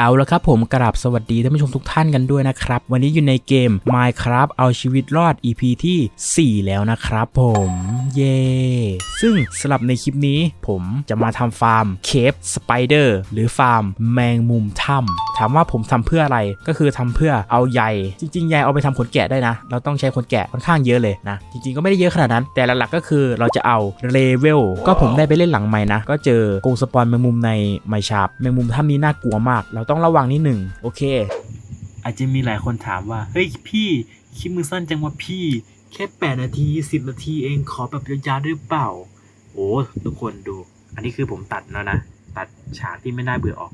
เอาละครับผมกราบสวัสดีท่านผู้ชมทุกท่านกันด้วยนะครับ วันนี้อยู่ในเกม Minecraft เอาชีวิตรอด EP ที่ 4 แล้วนะครับผม เย้ซึ่งสำหรับในคลิปนี้ผมจะมาทำฟาร์มเคฟสไปเดอร์หรือฟาร์มแมงมุมถ้ำถามว่าผมทำเพื่ออะไรก็คือทำเพื่อเอาใยจริงๆใยเอาไปทำขนแกะได้นะ เราต้องใช้ขนแกะค่อนข้างเยอะเลยนะ จริงๆก็ไม่ได้เยอะขนาดนั้น แต่หลักๆก็คือเราจะเอาเลเวลก็ผมได้ไปเล่นหลังใหม่นะ ก็เจอโกงสปอนแมงมุมในไมชาร์ปแมงมุมถ้ำนี้น่ากลัวมากเราต้องระวังนิดหนึ่งโอเค อาจจะมีหลายคนถามว่า เฮ้ยพี่คลิปมือสั้นจังวะพี่ แค่แปดนาทีสิบนาทีเองขอแบบยาวๆได้หรือเปล่า โอ้ทุกคนดู อันนี้คือผมตัดแล้วนะ ตัดฉากที่ไม่น่าเบื่อออก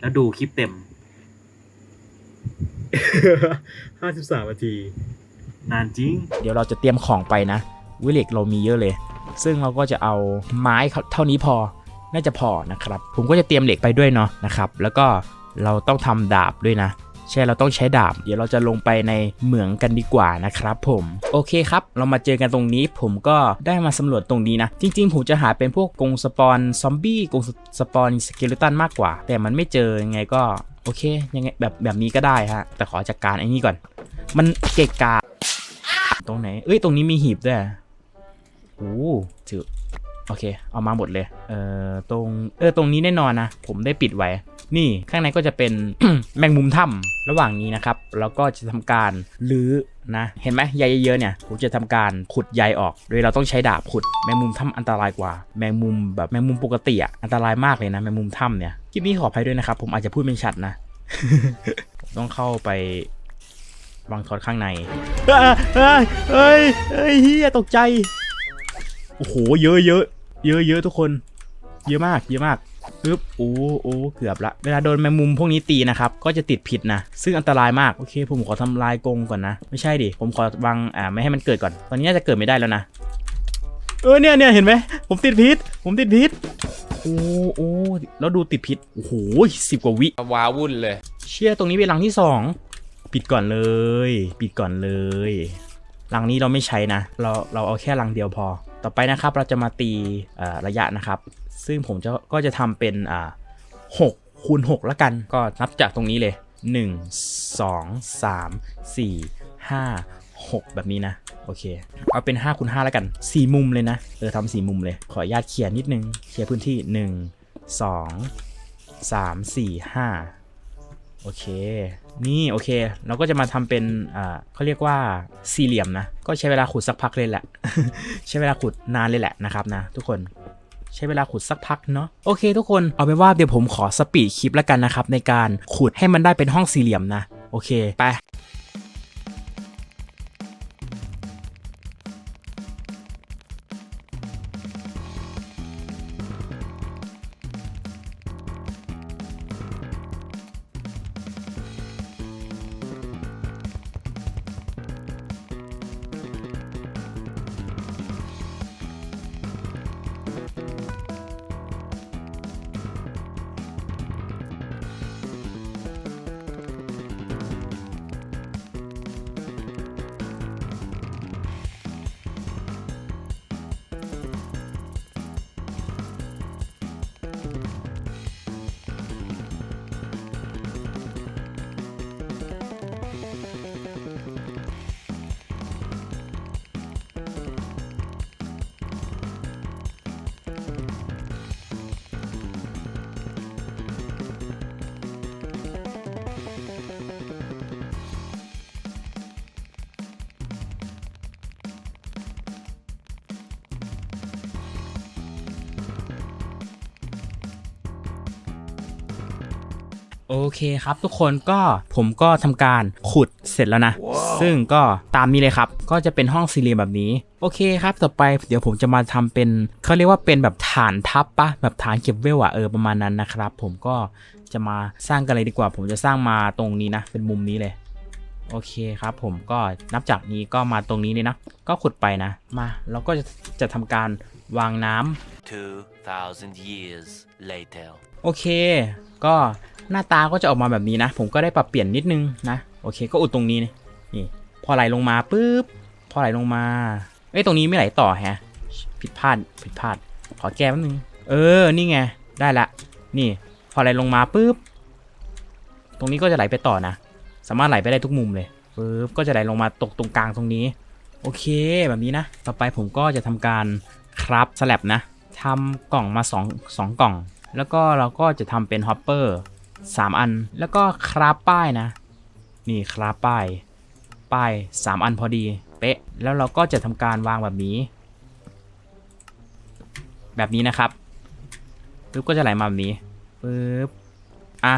แล้วดูคลิปเต็มห้าสิบสามนาที นานจริง เดี๋ยวเราจะเตรียมของไปนะ วิเหล็กเรามีเยอะเลย ซึ่งเราก็จะเอาไม้เท่านี้พอ น่าจะพอนะครับ ผมก็จะเตรียมเหล็กไปด้วยเนาะนะครับ แล้วก็เราต้องทำดาบด้วยนะใช่เราต้องใช้ดาบ เดี๋ยวเราจะลงไปในเหมืองกันดีกว่านะครับผมโอเคครับ เรามาเจอกันตรงนี้ผมก็ได้มาสำรวจตรงนี้นะ จริง ๆ ผมจะหาเป็นพวกกงสปอนซอมบี้กงสปอนสเกเลตันมากกว่า แต่มันไม่เจอยังไงก็โอเคยังไงแบบแบบนี้ก็ได้ฮะ แต่ขอจัดการไอ้นี่ก่อน มันเกะกะตรงไหน เอ้ยตรงนี้มีหีบด้วยโอ้ถือ โอเค เอามาหมดเลย เอ่อ ตรง เออ ตรงนี้แน่นอนนะ ผมได้ปิดไว้ นี่ ข้างในก็จะเป็น แมงมุมถ้ำระหว่างนี้นะครับ แล้วก็จะทำการลื้อนะ เห็นไหมใยเยอะๆเนี่ย ผมจะทำการขุดใยออก โดยเราต้องใช้ดาบขุด แมงมุมถ้ำอันตรายกว่า แมงมุมแบบแมงมุมปกติอะอันตรายมากเลยนะ แมงมุมถ้ำเนี่ย คลิปนี้ขออภัยด้วยนะครับ ผมอาจจะพูดไม่ชัดนะ ต้องเข้าไปวางทอดข้างในเฮ้ยเฮ้ยเฮ้ยเฮ้ยเฮียตกใจ อ้โห เยอะเยอะเยอะเยอะทุกคน เยอะมาก เยอะมากปึ๊บโอ้โอ้เกือบละ เวลาโดนแมงมุมพวกนี้ตีนะครับ ก็จะติดผิดนะ ซึ่งอันตรายมาก โอเค ผมขอทำลายกรงก่อนนะ ไม่ใช่ดิ ผมขอวาง อ่า ไม่ให้มันเกิดก่อน ตอนนี้น่าจะเกิดไม่ได้แล้วนะ เออ เนี่ยเนี่ยเห็นไหม ผมติดพิษ ผมติดพิษ โอ้โอ้แล้วดูติดพิษ โอ้โหสิบกว่าวิ ว้าวุ่นเลย เชี่ยตรงนี้เป็นรังที่สอง ปิดก่อนเลย ปิดก่อนเลยรังนี้เราไม่ใช้นะ เรา เราเอาแค่รังเดียวพอ ต่อไปนะครับเราจะมาตีระยะนะครับ ซึ่งผมจะก็จะทำเป็นอ่าหกคูณหกล้วกัน ก็นับจากตรงนี้เลย 1 2 3 4 5 6 แบบนี้นะ โอเค เอาเป็น5คูณ5แล้วกัน 4 มุมเลยนะ เออทำสี่มุมเลย ขออนุญาตเคลียร์นิดนึง เคลียร์พื้นที่ 1 2 3 4 5 โอเค นี่โอเค เราก็จะมาทำเป็นอ่าเขาเรียกว่าสี่เหลี่ยมนะ ก็ใช้เวลาขุดสักพักเลยแหละ ใช้เวลาขุดนานเลยแหละนะครับนะ ทุกคนใช้เวลาขุดสักพักเนาะโอเคทุกคนเอาเป็นว่าเดี๋ยวผมขอสปีดคลิปแล้วกันนะครับในการขุดให้มันได้เป็นห้องสี่เหลี่ยมนะ โอเค ไป โอเคครับทุกคนก็ผมก็ทำการขุดเสร็จแล้วนะซึ่งก็ตามนี้เลยครับ ก็จะเป็นห้องสี่เหลี่ยมแบบนี้ โอเคครับ ต่อไปเดี๋ยวผมจะมาทำเป็นเขาเรียกว่าเป็นแบบฐานทับปะแบบฐานเก็บเวลอะเออประมาณนั้นนะครับ ผมก็จะมาสร้างกันเลยดีกว่า ผมจะสร้างมาตรงนี้นะ เป็นมุมนี้เลยโอเคครับผมก็นับจากนี้ก็มาตรงนี้เลยนะก็ขุดไปนะมาเราก็จะจะทำการวางน้ำ2,000 years later. โอเค ก็ หน้าตาก็จะออกมาแบบนี้นะ ผมก็ได้ปรับเปลี่ยนนิดนึงนะ โอเคก็อุดตรงนี้นี่ พอไหลลงมาปุ๊บ พอไหลลงมา เอ้ยตรงนี้ไม่ไหลต่อแฮะ ผิดพลาด ผิดพลาด ขอแก้แป๊บนึง เออ นี่ไง ได้ละ นี่ พอไหลลงมาปุ๊บ ตรงนี้ก็จะไหลไปต่อนะ สามารถไหลไปได้ทุกมุมเลยปึ๊บ ก็จะไหลลงมาตกตรงกลางตรงนี้ โอเค แบบนี้นะ ต่อไปผมก็จะทำการครับสลับนะทำกล่องมา2 2กล่อง แล้วก็เราก็จะทำเป็นฮอปเปอร์ 3อันแล้วก็คราฟป้ายนะ นี่คราฟป้าย ป้าย3อันพอดี เป๊ะ แล้วเราก็จะทำการวางแบบนี้ แบบนี้นะครับปึ๊บก็จะไหลมาแบบนี้ปึ๊บอะ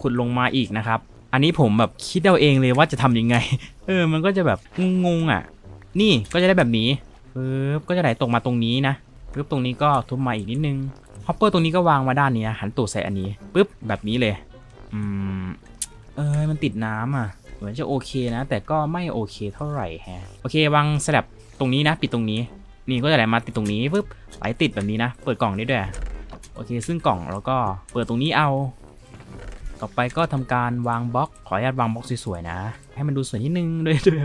ขุดลงมาอีกนะครับ อันนี้ผมแบบคิดเอาเองเลยว่าจะทำยังไง เออ มันก็จะแบบงงๆอะ นี่ก็จะได้แบบนี้ปึ๊บก็จะไหลตกมาตรงนี้นะปึ๊บตรงนี้ก็ทุบมาอีกนิดนึง ฮอปเปอร์ตรงนี้ก็วางมาด้านนี้นะหันตูดใส่อันนี้ปึ๊บแบบนี้เลย อืม เอ้ยมันติดน้ำอะ เหมือนจะโอเคนะ แต่ก็ไม่โอเคเท่าไหร่แฮะ โอเควางสลับตรงนี้นะ ปิดตรงนี้ นี่ก็จะไหลมาติดตรงนี้ปึ๊บไหลติดแบบนี้นะ เปิดกล่องนี้ด้วย โอเค ซึ่งกล่องเราก็เปิดตรงนี้เอา ต่อไปก็ทำการวางบล็อก ขออนุญาตวางบล็อกสวยๆนะ ให้มันดูสวยนิดนึงด้วยด้วย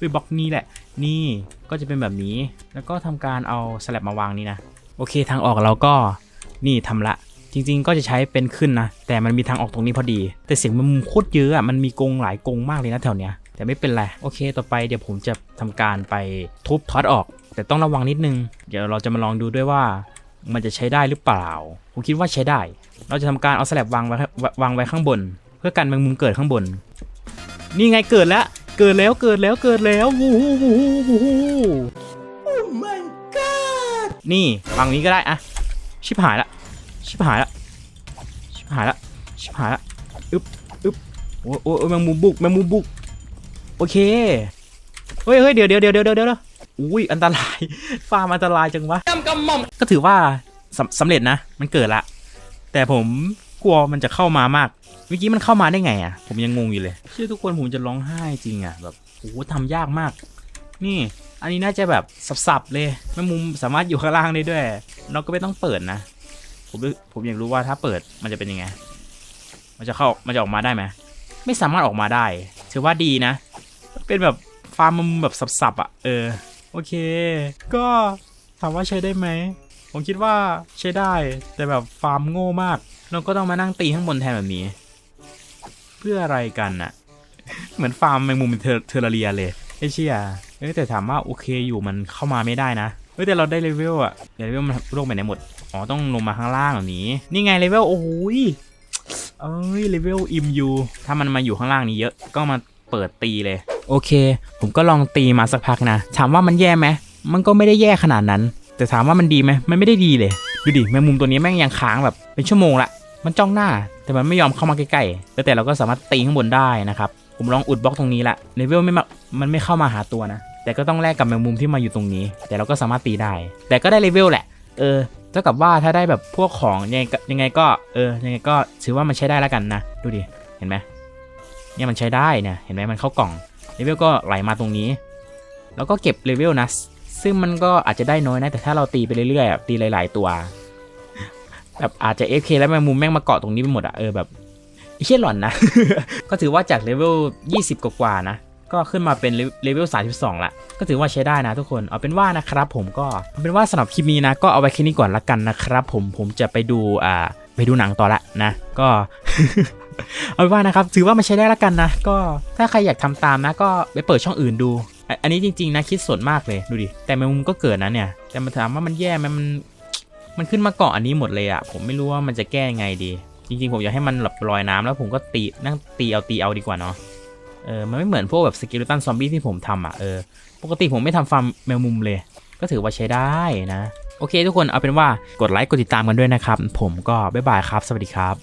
ด้วยบล็อกนี้แหละ นี่ก็จะเป็นแบบนี้ แล้วก็ทำการเอาสลับมาวางนี่นะ โอเคทางออกเราก็ นี่ทำละ จริงๆ ก็จะใช้เป็นขึ้นนะ แต่มันมีทางออกตรงนี้พอดี แต่เสียงมันมุมโคตรเยอะอะมันมีกรงหลายกรงมากเลยนะแถวเนี้ยแต่ไม่เป็นไรโอเค ต่อไปเดี๋ยวผมจะทำการไปทุบท็อตออก แต่ต้องระวังนิดนึง เดี๋ยวเราจะมาลองดูด้วยว่ามันจะใช้ได้หรือเปล่า ผมคิดว่าใช้ได้ เราจะทำการเอาสลับวางไว้วางไว้ข้างบน เพื่อกันแมงมุมเกิดข้างบน นี่ไงเกิดแล้ว เกิดแล้วเกิดแล้วเกิดแล้ววู้ฮู้วู้ฮู้วู้ฮู้นี่ฝั่งนี้ก็ได้อะ ชิบหายละ ชิบหายละ ชิบหายละ ชิบหายละ อึ๊บอึ๊บโอ้ยโอ้ยโอ้ยแมงมุมบุกแมงมุมบุก โอเค เฮ้ยเฮ้ยเดี๋ยวเดี๋ยวเดี๋ยวเดี๋ยวเดี๋ยวเดี๋ยวอุ้ยอันตราย ฟาร์มอันตรายจังวะก็ถือว่าสำเร็จนะ มันเกิดละ แต่ผมกลัวมันจะเข้ามามาก เมื่อกี้มันเข้ามาได้ไงอะ ผมยังงงอยู่เลย เชื่อทุกคนผมจะร้องไห้จริงอะแบบ โอ้โหทำยากมาก นี่ อันนี้น่าจะแบบสับๆเลยแมงมุมสามารถอยู่ข้างล่างได้ด้วย เราก็ไม่ต้องเปิดนะ ผมผมอยากรู้ว่าถ้าเปิดมันจะเป็นยังไง มันจะเข้ามันจะออกมาได้ไหมไม่สามารถออกมาได้ถือว่าดีนะ เป็นแบบฟาร์มมุมแบบสับๆอะ เออ โอเค ก็ถามว่าใช้ได้ไหม ผมคิดว่าใช้ได้ แต่แบบฟาร์มโง่มาก เราก็ต้องมานั่งตีข้างบนแทนแบบนี้ เพื่ออะไรกันน่ะ เหมือนฟาร์มแมงมุมเป็นเทอร์เทอร์เรียเลยไอ้เชี่ย อ้ยแต่ถามว่าโอเคอยู่มันเข้ามาไม่ได้นะเฮ้ยแต่เราได้เลเวลอะเดี๋ยวเลเวลมันร่วงไปไหนหมดอ๋อต้องลงมาข้างล่างแบบนี้นี่ไงเลเวลโอ้ยเอ้ยเลเวลอิมยูถ้ามันมาอยู่ข้างล่างนี้เยอะก็มาเปิดตีเลย โอเค ผมก็ลองตีมาสักพักนะ ถามว่ามันแย่ไหมมันก็ไม่ได้แย่ขนาดนั้น แต่ถามว่ามันดีไหมมันไม่ได้ดีเลย ดูดิแมงมุมตัวนี้แม่งยังค้างแบบเป็นชั่วโมงละมันจ้องหน้า แต่มันไม่ยอมเข้ามาใกล้ๆแล้วแต่เราก็สามารถตีข้างบนได้นะครับผมลองอุดบล็อกตรงนี้ละเลเวลไม่มามันไม่เข้ามาหาตัวนะ แต่ก็ต้องแลกกับแมงมุมที่มาอยู่ตรงนี้ แต่เราก็สามารถตีได้ แต่ก็ได้เลเวลแหละ เออเท่ากับว่าถ้าได้แบบพวกของยังไงก็ยังไงก็เออยังไงก็ถือว่ามันใช้ได้แล้วกันนะ ดูดิ เห็นไหมเนี่ยมันใช้ได้เนี่ยเห็นไหมมันเข้ากล่องเลเวลก็ไหลมาตรงนี้ แล้วก็เก็บเลเวลนะ ซึ่งมันก็อาจจะได้น้อยนะ แต่ถ้าเราตีไปเรื่อยๆตีหลาย ๆ ตัวแบบอาจจะ FK แล้วแมงมุมแม่งมาเกาะตรงนี้ไปหมดอะเออแบบเชี่ยหล่อนนะ ก็ถือว่าจากเลเวล 20 กว่าๆนะ ก็ขึ้นมาเป็นเลเวล32ละก็ถือว่าใช้ได้นะทุกคนเอาเป็นว่านะครับผมก็เอาเป็นว่าสำหรับคลิปนี้นะก็เอาไว้แค่นี้ก่อนละกันนะครับผมผมจะไปดูอ่าไปดูหนังต่อละนะ ก็เอาเป็นว่านะครับถือว่ามันใช้ได้ละกันนะ ก็ถ้าใครอยากทำตามนะ ก็ไปเปิดช่องอื่นดู อันนี้จริงๆนะคิดสดมากเลยดูดิแต่แมงมุมก็เกิดนะเนี่ย แต่มาถามว่ามันแย่ไหมมันมันขึ้นมาเกาะอันนี้หมดเลยอะผมไม่รู้ว่ามันจะแก้ยังไงดี จริงๆ ผมอยากให้มันแบบลอยน้ำแล้วผมก็ตีนั่งตีเอาตีเอาดีกว่าเนาะ เออมันไม่เหมือนพวกแบบสกิลตันซอมบี้ที่ผมทำอะเออปกติผมไม่ทำฟาร์มแมวมุมเลย ก็ถือว่าใช้ได้นะ โอเคทุกคนเอาเป็นว่ากดไลค์กดติดตามกันด้วยนะครับ ผมก็บ๊ายบายครับ สวัสดีครับ